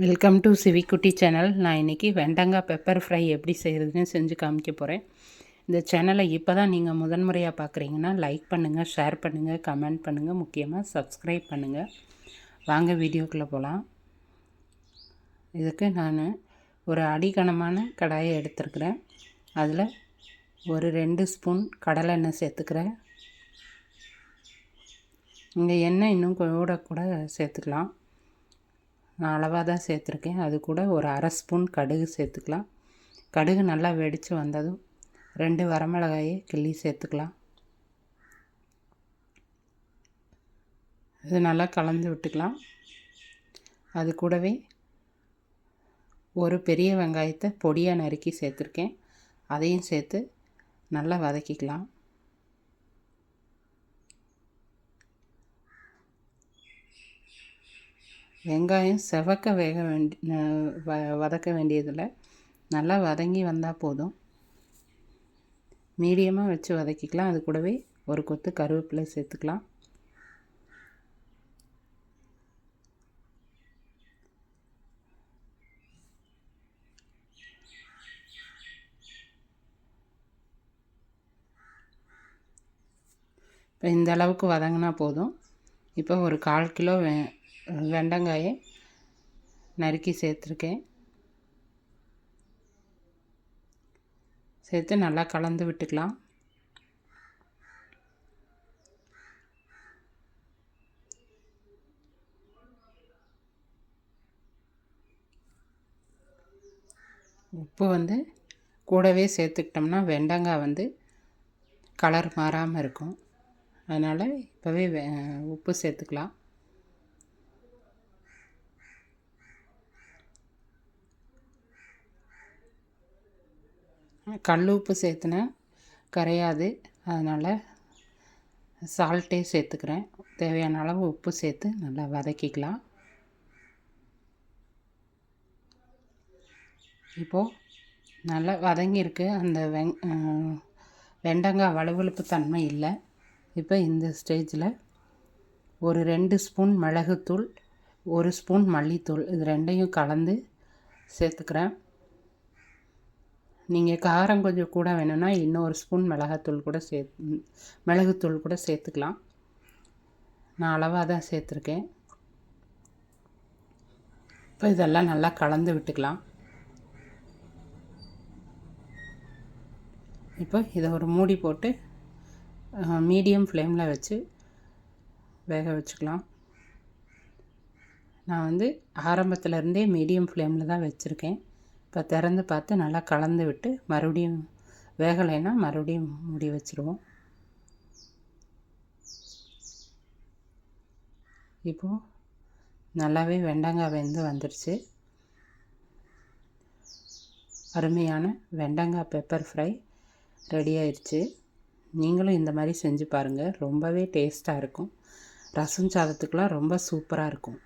Welcome to சிவிக்குட்டி channel நான் இன்றைக்கி வெண்டங்காய் pepper fry எப்படி செய்கிறதுன்னு செஞ்சு காமிக்க போகிறேன் இந்த சேனலை இப்போ தான் நீங்கள் முதன்முறையாக பார்க்குறீங்கன்னா லைக் பண்ணுங்கள் ஷேர் பண்ணுங்கள் கமெண்ட் பண்ணுங்கள் முக்கியமாக சப்ஸ்கிரைப் பண்ணுங்கள் வாங்க வீடியோக்குள்ளே போகலாம் இதுக்கு நான் ஒரு அடிக்கணமான கடாயை எடுத்துருக்குறேன். அதில் ஒரு ரெண்டு ஸ்பூன் கடலை எண்ணெய் சேர்த்துக்கிறேன். இங்கே எண்ணெய் இன்னும் கூட கூட சேர்த்துக்கலாம். நான் அளவாக தான் சேர்த்துருக்கேன். அது கூட ஒரு அரை ஸ்பூன் கடுகு சேர்த்துக்கலாம். கடுகு நல்லா வெடித்து வந்ததும் ரெண்டு வரமிளகாயை கிள்ளி சேர்த்துக்கலாம். இது நல்லா கலந்து விட்டுக்கலாம். அது கூடவே ஒரு பெரிய வெங்காயத்தை பொடியாக நறுக்கி சேர்த்துருக்கேன். அதையும் சேர்த்து நல்லா வதக்கிக்கலாம். வெங்காயம் செவக்க வேக வேண்டி வ வதக்க வேண்டியதில் நல்லா வதங்கி வந்தால் போதும். மீடியமாக வச்சு வதக்கிக்கலாம். அது கூடவே ஒரு கொத்து கருவேப்பிலை சேர்த்துக்கலாம். இப்போ இந்த அளவுக்கு வதங்கினா போதும். இப்போ ஒரு கால் கிலோ வே வெண்டங்காயை நறுக்கி சேர்த்துருக்கேன். சேர்த்து நல்லா கலந்து விட்டுக்கலாம். உப்பு வந்து கூடவே சேர்த்துக்கிட்டோம்னா வெண்டங்காய் வந்து கலர் மாறாமல் இருக்கும். அதனால் இப்போவே உப்பு சேர்த்துக்கலாம். கல் உப்பு சேர்த்துனா கரையாது. அதனால் சால்ட்டே சேர்த்துக்கிறேன். தேவையான அளவு உப்பு சேர்த்து நல்லா வதக்கிக்கலாம். இப்போது நல்லா வதங்கியிருக்கு. அந்த வெங் வெண்டங்காய் வலுவழுப்பு தன்மை இல்லை. இப்போ இந்த ஸ்டேஜில் ஒரு ரெண்டு ஸ்பூன் மிளகுத்தூள் ஒரு ஸ்பூன் மல்லித்தூள் இது ரெண்டையும் கலந்து சேர்த்துக்கிறேன். நீங்கள் காரம் கொஞ்சம் கூட வேணும்னா இன்னொரு ஸ்பூன் மிளகாத்தூள் கூட சே மிளகுத்தூள் கூட சேர்த்துக்கலாம். நான் அளவாக தான் சேர்த்துருக்கேன். இப்போ இதெல்லாம் நல்லா கலந்து விட்டுக்கலாம். இப்போ இதை ஒரு மூடி போட்டு மீடியம் ஃப்ளேமில் வச்சு வேக வச்சுக்கலாம். நான் வந்து ஆரம்பத்துலேருந்தே மீடியம் ஃப்ளேமில் தான் வச்சுருக்கேன். இப்போ திறந்து பார்த்து நல்லா கலந்து விட்டு மறுபடியும் வேகலைன்னா மறுபடியும் மூடி வச்சுருவோம். இப்போது நல்லாவே வெண்டங்காய் வெந்து வந்துடுச்சு அருமையான வெண்டங்காய் பெப்பர் ஃப்ரை ரெடி ஆயிடுச்சு நீங்களும் இந்த மாதிரி செஞ்சு பாருங்கள் ரொம்பவே டேஸ்ட்டாக இருக்கும். ரசம் சாதத்துக்கெலாம் ரொம்ப சூப்பராக இருக்கும்.